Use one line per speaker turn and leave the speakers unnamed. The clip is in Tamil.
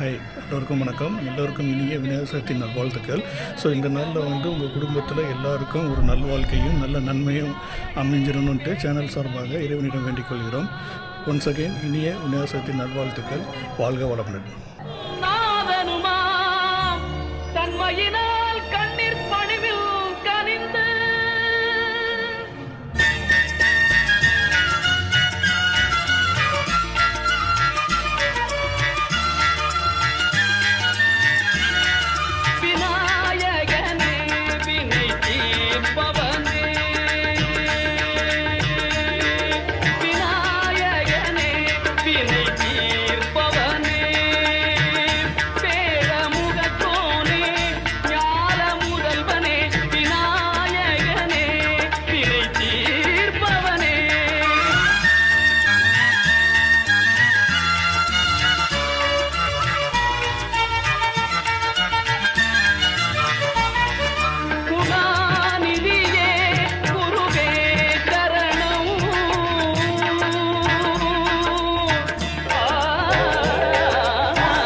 ஹாய் எல்லோருக்கும் வணக்கம். எல்லோருக்கும் இனிய விநாயகர் சதுர்த்தி நல்வாழ்த்துக்கள். ஸோ இந்த நாளில் வந்து உங்கள் குடும்பத்தில் எல்லாருக்கும் ஒரு நல்வாழ்க்கையும் நல்ல நன்மையும் அமைஞ்சிடணுன்ட்டு சேனல் சார்பாக இறைவனிடம் வேண்டிக் கொள்கிறோம். ஒன்ஸ் அகெயின் இனிய விநாயகர் சதுர்த்தி நல்வாழ்த்துக்கள். வாழ்க வளமுடன்.